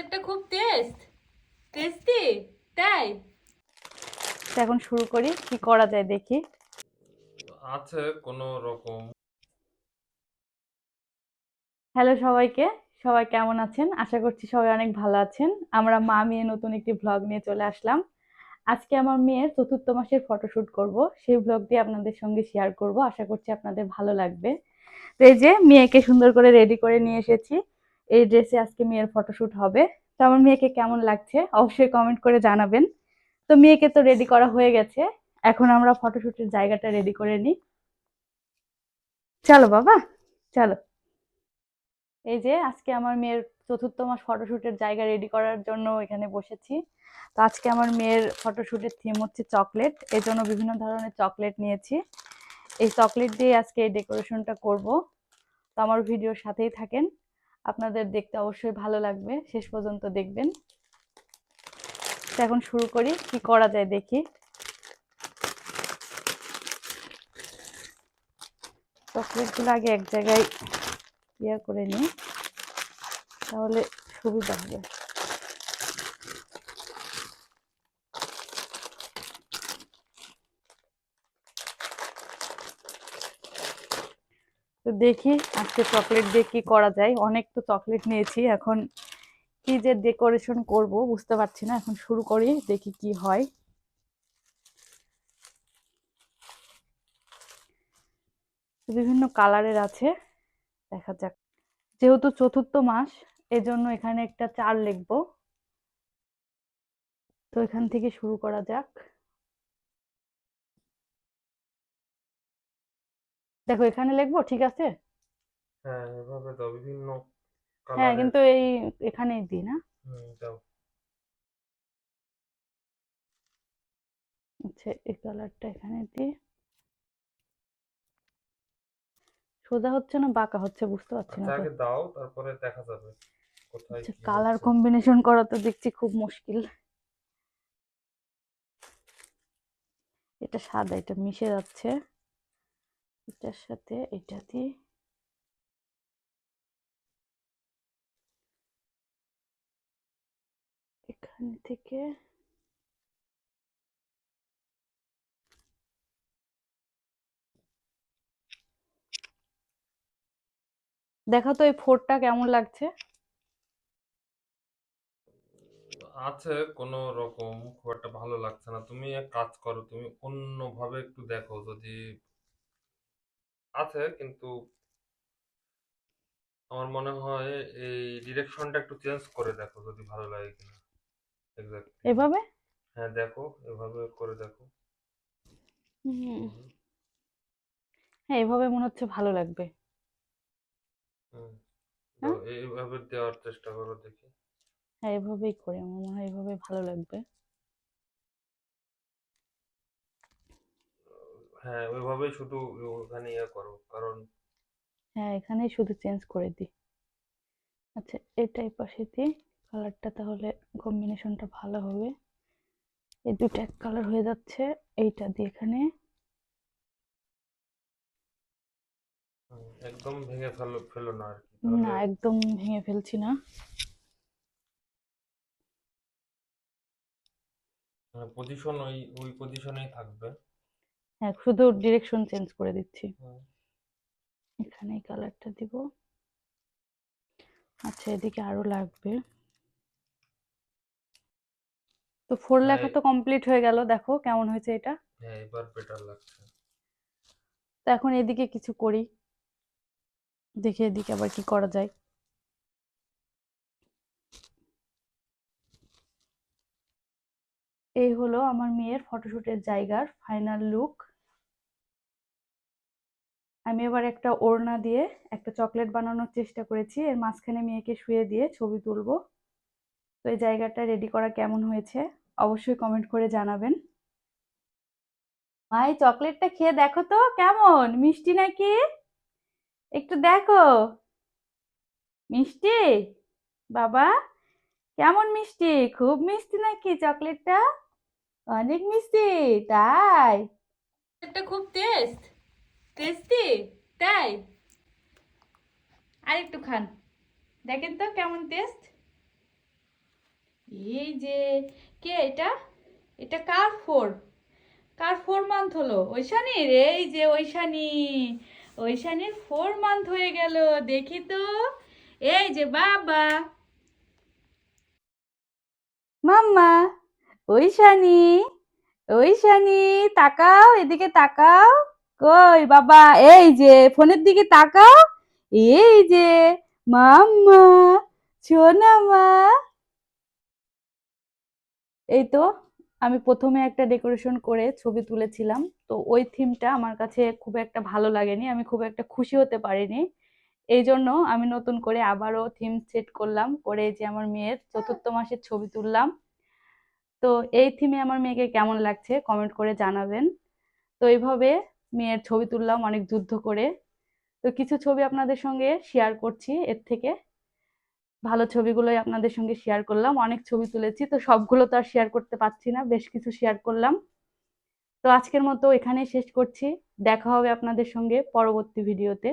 এটা খুব test tasty তাই? এখন শুরু করি কি করা যায় দেখি। আছে কোনো রকম। হ্যালো সবাইকে সবাই কেমন আছেন? আশা করছি সবাই অনেক ভালো আছেন। আমরা মা মেয়ে নতুন একটি ভ্লগ নিয়ে চলে আসলাম। আজকে আমার মেয়ের চতুর্থ মাসের ফটোশুট করব। সেই ভ্লগটি আপনাদের সঙ্গে শেয়ার করব। আশা করছি আপনাদের ভালো লাগবে। তো এই যে মেয়েকে সুন্দর করে রেডি করে নিয়ে এসেছি। এই ড্রেসে আজকে মেয়ের ফটোশ্যুট হবে। তো আমার মেয়েকে কেমন লাগছে? অবশ্যই কমেন্ট করে জানাবেন। তো মেয়েকে তো রেডি করা হয়ে গেছে। এখন আমরা ফটোশ্যুটের জায়গাটা রেডি করে নিই। চলো বাবা, চলো। এই যে আজকে আমার মেয়ের চতুর্থ মাস ফটোশ্যুটের জায়গা রেডি করার জন্য এখানে বসেছি। তো আজকে আমার মেয়ের ফটোশ্যুটের থিম হচ্ছে চকলেট এই জন্য বিভিন্ন ধরনের চকলেট নিয়েছি। এই চকলেট দিয়ে আজকে এই ডেকোরেশনটা করব। তো আমার ভিডিওর সাথেই থাকেন। আপনাদের দেখতে অবশ্যই ভালো লাগবে। শেষ পর্যন্ত দেখবেন। এখন শুরু করি, কি করা যায় দেখি। চকলেটগুলো আগে এক জায়গায় ইয়ে করে নিই, তাহলে সুবিধা হবে। তো দেখি আজকে চকলেট দিয়ে কি করা যায়। অনেক তো চকলেট নিয়েছি, এখন কি যে ডেকোরেশন করব বুঝতে পারছি না। এখন শুরু করি, দেখি কি হয়। বিভিন্ন কালারের আছে, দেখা যাক। যেহেতু চতুর্থ মাস, এজন্য এখানে একটা চার লিখব। তো এখান থেকে শুরু করা যাক। দেখো এখানে লিখব ঠিক আছে? হ্যাঁ এভাবে দাও বিভিন্ন হ্যাঁ কিন্তু এই এখানেই দিই না? দাও। আচ্ছা এই কালারটা এখানে দিই। সোজা হচ্ছে না বাঁকা হচ্ছে বুঝতে পারছি না আচ্ছা আগে দাও তারপরে দেখা যাবে কোথায় আচ্ছা কালার কম্বিনেশন করা তো দেখছি খুব মুশকিল। এটা সাদা এটা মিশে যাচ্ছে। এটার সাথে এটা দিয়ে এখান থেকে দেখো তো এই ফোরটা কেমন লাগছে? আছে, কোনো রকম খুব একটা ভালো লাগছে না। তুমি এক কাজ করো, তুমি অন্যভাবে একটু দেখো যদি আছে কিন্তু আমার মনে হয় এই ডিরেকশনটা একটু চেঞ্জ করে দেখো যদি ভালো লাগে কিনা। এক্স্যাক্টলি এভাবে? হ্যাঁ দেখো এভাবে করে দেখো। হ্যাঁ এভাবে মনে হচ্ছে ভালো লাগবে। হুম। হ্যাঁ? দাও, এইভাবে দেওয়ার চেষ্টা করো দেখি। হ্যাঁ এভাবেই করি। আমার মনে হয় এভাবে ভালো লাগবে। হ্যাঁ ওইভাবেই শুধু ওখানে ইয়ে করো। কারণ হ্যাঁ এখানে শুধু চেঞ্জ করে দিই। আচ্ছা এটাই পাশে দিই কালারটা তাহলে কম্বিনেশনটা ভালো হবে। এই দুটো এক কালার হয়ে যাচ্ছে এইটা দিয়ে এখানে। একদম ভেঙে ফেলো ফেলো না আর কি না একদম ভেঙে ফেলছি না। পজিশন ওই ওই পজিশনেই থাকবে। হ্যাঁ শুধু ডিরেকশন চেঞ্জ করে দিচ্ছি। হুম, এখানে এই কালারটা দিব। আচ্ছা এদিকে আরও লাগবে। তো ফোর হ্যাঁ, লেখা তো কমপ্লিট হয়ে গেল। দেখো কেমন হয়েছে এটা। হ্যাঁ এবার বেটার লাগছে। তো এখন এদিকে কিছু করি। দেখি এদিকে আবার কি করা যায়। এই হলো আমার মেয়ের ফটোশুটের জায়গার ফাইনাল লুক আমি এবার একটা ওড়না দিয়ে একটা চকলেট বানানোর চেষ্টা করেছি। এর মাঝখানে মেয়েকে শুয়ে দিয়ে ছবি তুলবো। তো এই জায়গাটা রেডি করা কেমন হয়েছে? অবশ্যই কমেন্ট করে জানাবেন। ভাই, চকলেটটা খেয়ে দেখো তো কেমন? মিষ্টি নাকি? একটু দেখো। মিষ্টি? বাবা, কেমন মিষ্টি? খুব মিষ্টি নাকি চকলেটটা? অনেক মিষ্টি, তাই? খুব টেস্ট টেস্টি? তাই? আর একটু খান। দেখেন তো কেমন টেস্ট। এই যে, কে এটা? এটা কার ফোর কার ফোর মান্থ হলো। ঐশানীর? এই যে ঐশানী। ঐশানীর ফোর মান্থ হয়ে গেল। দেখি তো। এই যে বাবা। মাম্মা ওই শানি ওই শানি তাকাও, এদিকে তাকাও। কই বাবা, এই যে ফোনের দিকে তাকাও, এই যে মাম্মা সোনা মা। এই তো, আমি প্রথমে একটা ডেকোরেশন করে ছবি তুলেছিলাম, তো ওই থিমটা আমার কাছে খুব একটা ভালো লাগেনি, আমি খুব একটা খুশি হতে পারিনি। এই জন্য আমি নতুন করে আবারও থিম সেট করলাম, করে যে আমার মেয়ের চতুর্থ মাসের ছবি তুললাম। তো এই থিমে আমার মেয়েকে কেমন লাগছে কমেন্ট করে জানাবেন। তো এইভাবে মেয়ের ছবি তুললাম অনেক যুদ্ধ করে। তো কিছু ছবি আপনাদের সঙ্গে শেয়ার করছি, এর থেকে। ভালো ছবিগুলোই আপনাদের সঙ্গে শেয়ার করলাম। অনেক ছবি তুলেছি, তো সবগুলো তো আর শেয়ার করতে পারছি না, বেশ কিছু শেয়ার করলাম। তো আজকের মতো এখানেই শেষ করছি। দেখা হবে আপনাদের সঙ্গে পরবর্তী ভিডিওতে